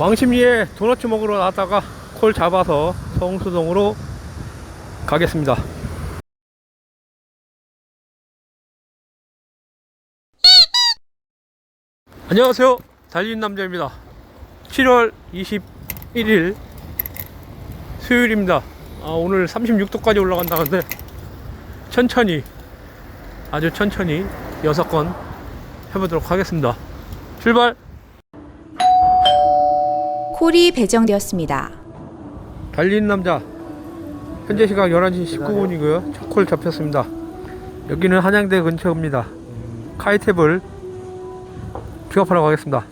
왕십리에 도넛 먹으러 나다가 콜 잡아서 성수동으로 가겠습니다. 안녕하세요. 달린 남자입니다. 7월 21일 수요일입니다. 아, 오늘 36도까지 올라간다는데 천천히 아주 천천히 6건 해보도록 하겠습니다. 출발! 콜이 배정되었습니다. 달리는 남자. 현재 시각 11시 19분이고요. 첫콜 잡혔습니다. 여기는 한양대 근처입니다. 카이탭을 픽업하러 가겠습니다.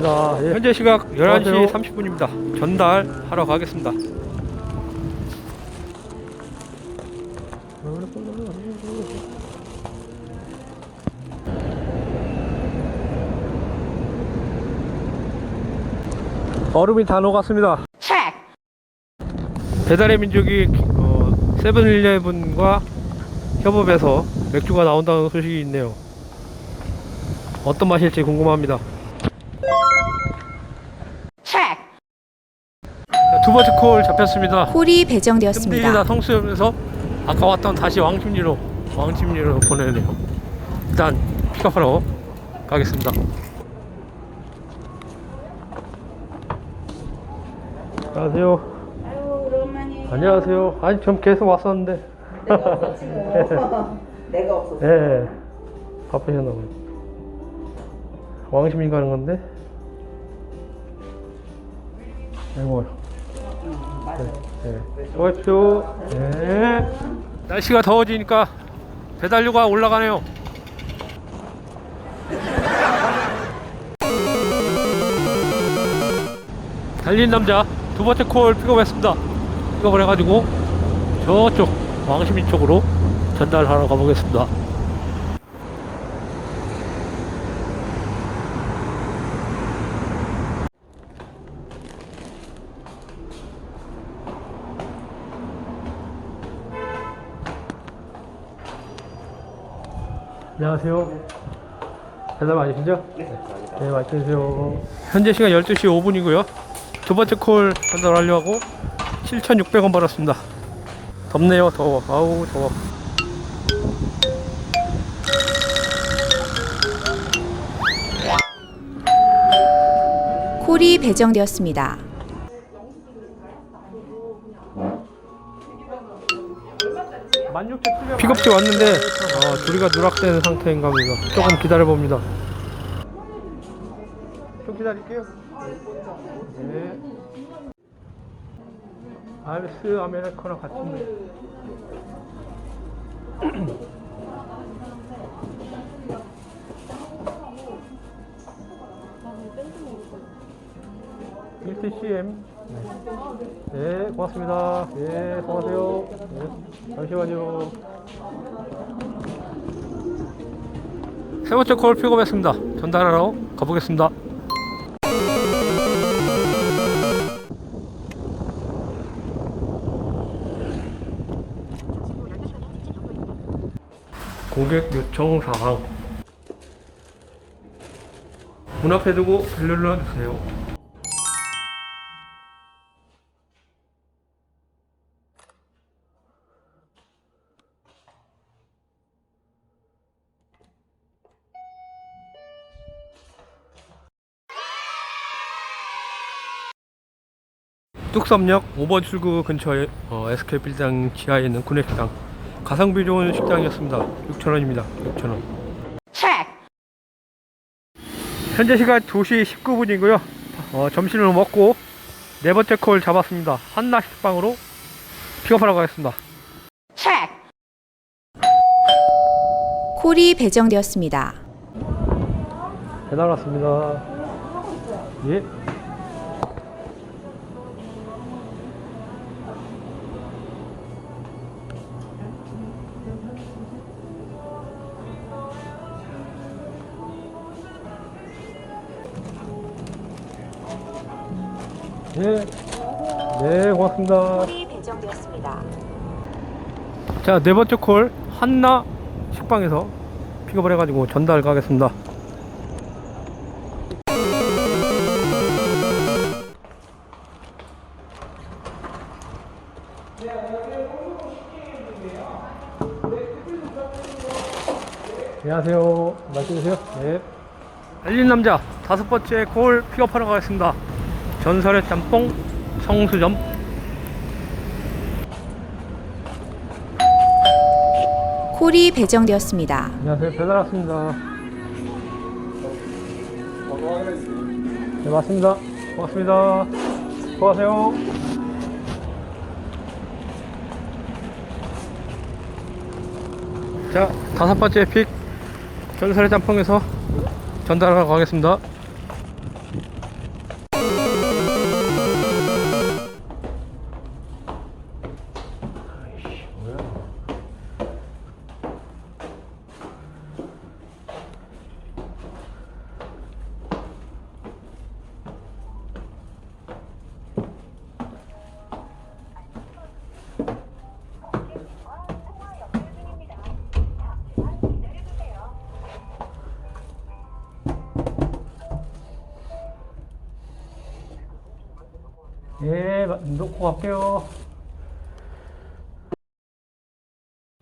자, 예, 현재 시각 11시 30분입니다. 전달하러 가겠습니다 얼음이 다 녹았습니다. 배달의 민족이 어, 세븐일레븐과 협업해서 맥주가 나온다는 소식이 있네요. 어떤 맛일지 궁금합니다. 자, 두 번째 콜 잡혔습니다. 콜이 배정되었습니다. 성수역에서 아까 왔던 다시 왕십리로 왕십리로 보내네요. 일단 픽업하러 가겠습니다. 안녕하세요. 아유 오랜만이에요. 안녕하세요. 아니 좀 계속 왔었는데. 내가 없었지 뭐. 내가 없었어. 네. 바쁘셨나 봐요. 왕십리 가는 건데. 아이고. 맞아. 네. 수고하십시오. 네. 날씨가 더워지니까 배달료가 올라가네요. 달린 남자 두 번째 콜 픽업했습니다. 픽업을 해가지고 저쪽 왕십리 쪽으로 전달하러 가보겠습니다. 안녕하세요. 배달 맞으시죠? 네, 맞으세요. 현재 시간 12시 5분이고요. 두 번째 콜 전달하려고 7,600원 벌었습니다. 덥네요, 더워. 아우, 더워. 콜이 배정되었습니다. 픽업지 왔는데 어, 둘이가 누락된 상태인가 봅니다. 조금 기다려 봅니다. 좀 기다릴게요. 네. 아이스 아메리카노 같이 있네. 일트 CM 네, 고맙습니다. 네, 수고하세요. 네, 잠시만요. 세 번째 콜 픽업했습니다. 전달하러 가보겠습니다. 고객 요청 사항 문 앞에 두고 벨을 눌러주세요. 뚝섬역 5번 출구 근처에 어, SK 빌딩 지하에 있는 구내식당 가성비 좋은 식당이었습니다. 6,000원입니다. 6,000원. 현재 시간 2시 19분이고요. 어, 점심을 먹고 네 번째 콜 잡았습니다. 한나 식빵으로 픽업하러 가겠습니다. 콜이 배정되었습니다. 배달 왔습니다. 예. 예. 네, 고맙습니다. 콜이 배정되었습니다. 자, 네 번째 콜 한나 식빵에서 픽업을 해가지고 전달 가겠습니다. 안녕하세요. 맛있게 드세요. 네. 알린 남자 다섯 번째 콜 픽업하러 가겠습니다. 전설의 짬뽕 성수점 콜이 배정되었습니다. 안녕하세요. 배달 왔습니다. 네, 맞습니다. 고맙습니다. 수고하세요. 자, 다섯 번째 픽 전설의 짬뽕에서 전달하러 가겠습니다. 예, 마- 놓고 갈게요.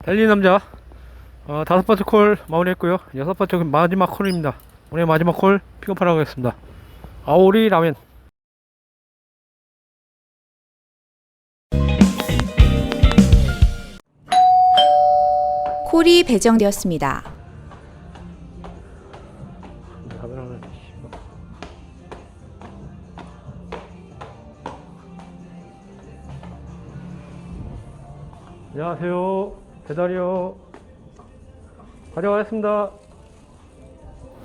달리 남자, 어, 다섯 번째 콜 마무리했고요. 여섯 번째 마지막 콜입니다. 오늘 마지막 콜 픽업하러 가겠습니다. 아오리 라멘. 콜이 배정되었습니다. 안녕하세요. 배달이요. 가져가겠습니다.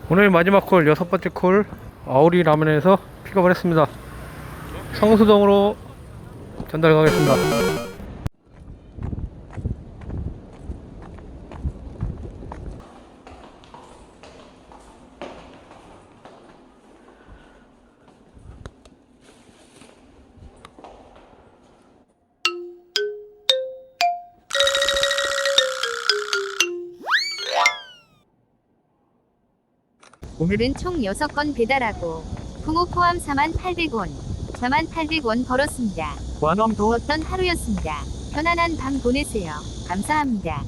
오늘 마지막 콜, 여섯 번째 콜, 아오리 라면에서 픽업을 했습니다. 성수동으로 전달 가겠습니다. 오늘은 총 6건 배달하고 풍호 포함 4800원, 4800원 벌었습니다. 어떤 하루였습니다. 편안한 밤 보내세요. 감사합니다.